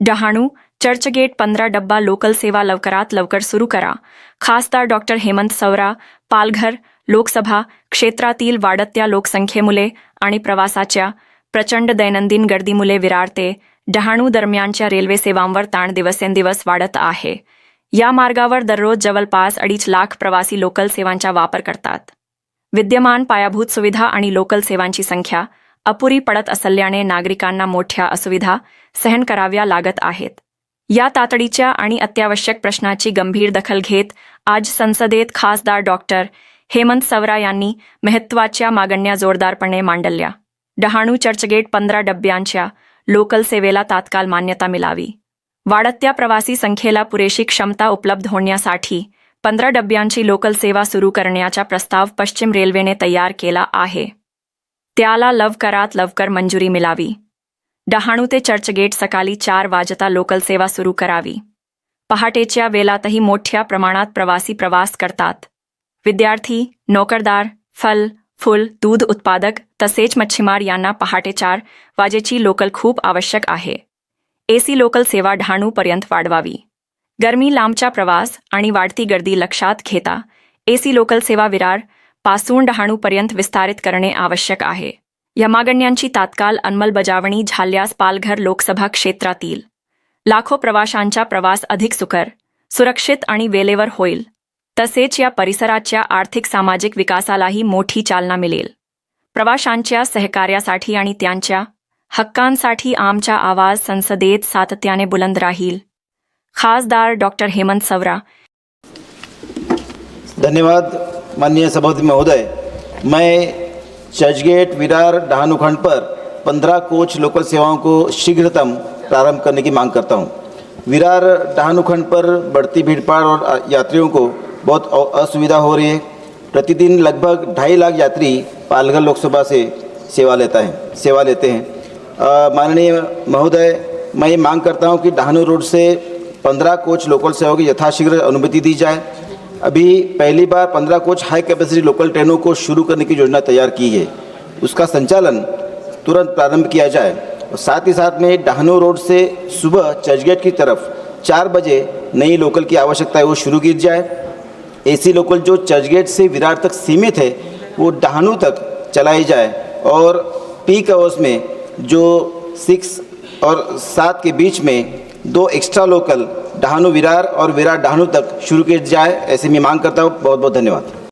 डहाणू चर्चगेट पंधरा डब्बा लोकल सेवा लवकरात लवकर सुरू करा. खासदार डॉक्टर हेमंत सवरा पालघर लोकसभा क्षेत्रातील वाढत्या लोकसंख्येमुळे आणि प्रवासाच्या प्रचंड दैनंदिन गर्दीमुळे विरार ते डहाणू दरम्यानच्या रेल्वे सेवांवर ताण दिवसेंदिवस वाढत आहे. या मार्गावर दररोज जवळपास अडीच लाख प्रवासी लोकल सेवांचा वापर करतात. विद्यमान पायाभूत सुविधा आणि लोकल सेवांची संख्या अपुरी पडत असल्याने नागरिकांना मोठ्या असुविधा सहन कराव्या लागत आहेत. या तातडीच्या आणि अत्यावश्यक प्रश्नाची गंभीर दखल घेत आज संसदेत खासदार डॉक्टर हेमंत सवरा यांनी महत्त्वाच्या मागण्या जोरदारपणे मांडल्या. डहाणू चर्चगेट पंधरा डब्यांच्या लोकल सेवेला तात्काळ मान्यता मिळावी. वाढत्या प्रवासी संख्येला पुरेशी क्षमता उपलब्ध होण्यासाठी पंधरा डब्यांची लोकल सेवा सुरू करण्याचा प्रस्ताव पश्चिम रेल्वेने तयार केला आहे. त्याला लवकरात लवकर मंजुरी मिळावी डहाणू ते चर्चगेट सकाळी चार वाजता लोकल सेवा सुरू करावी. पहाटेच्या वेलातही मोठ्या प्रमाणात प्रवासी प्रवास करतात. विद्यार्थी नोकरदार फल फुल दूध उत्पादक तसेच मच्छीमार यांना पहाटे चार वाजेची लोकल खूप आवश्यक आहे. एसी लोकल सेवा डहाणूपर्यंत वाढवावी. गरमी लांबचा प्रवास आणि वाढती गर्दी लक्षात घेता एसी लोकल सेवा विरार पासून डहाणूपर्यंत विस्तारित करणे आवश्यक आहे. या मागण्यांची तात्काळ अंमलबजावणी झाल्यास पालघर लोकसभा क्षेत्रातील लाखो प्रवाशांचा प्रवास अधिक सुकर सुरक्षित आणि वेळेवर होईल. तसेच या परिसराच्या आर्थिक सामाजिक विकासालाही मोठी चालना मिळेल. प्रवाशांच्या सहकार्यासाठी आणि त्यांच्या हक्कांसाठी आमचा आवाज संसदेत सातत्याने बुलंद राहील. खासदार डॉक्टर हेमंत सवरा. धन्यवाद. माननीय सभापति महोदय, मैं चर्चगेट, विरार डहानुखंड पर 15 कोच लोकल सेवाओं को शीघ्रतम प्रारंभ करने की मांग करता हूँ। विरार डहानुखंड पर बढ़ती भीड़भाड़ और यात्रियों को बहुत असुविधा हो रही है। प्रतिदिन लगभग ढाई लाख यात्री पालघर लोकसभा से सेवा लेता है, सेवा लेते हैं। माननीय महोदय, मैं ये मांग करता हूँ कि डहानू रोड से 15 कोच लोकल सेवाओं की यथाशीघ्र अनुमति दी जाए। अभी पहली बार 15 कोच हाई कैपेसिटी लोकल ट्रेनों को शुरू करने की योजना तैयार की है। उसका संचालन तुरंत प्रारंभ किया जाए और साथ ही साथ में डहानू रोड से सुबह चर्चगेट की तरफ़ चार बजे नई लोकल की आवश्यकता है वो शुरू की जाए। एसी लोकल जो चर्चगेट से विरार तक सीमित है, वो डहानू तक चलाई जाए और पीक आवर्स में जो सिक्स और सात के बीच में दो एक्स्ट्रा लोकल डहानू विरार और विरार डहानू तक शुरू किया जाए ऐसे मैं मांग करता हूँ। बहुत बहुत धन्यवाद।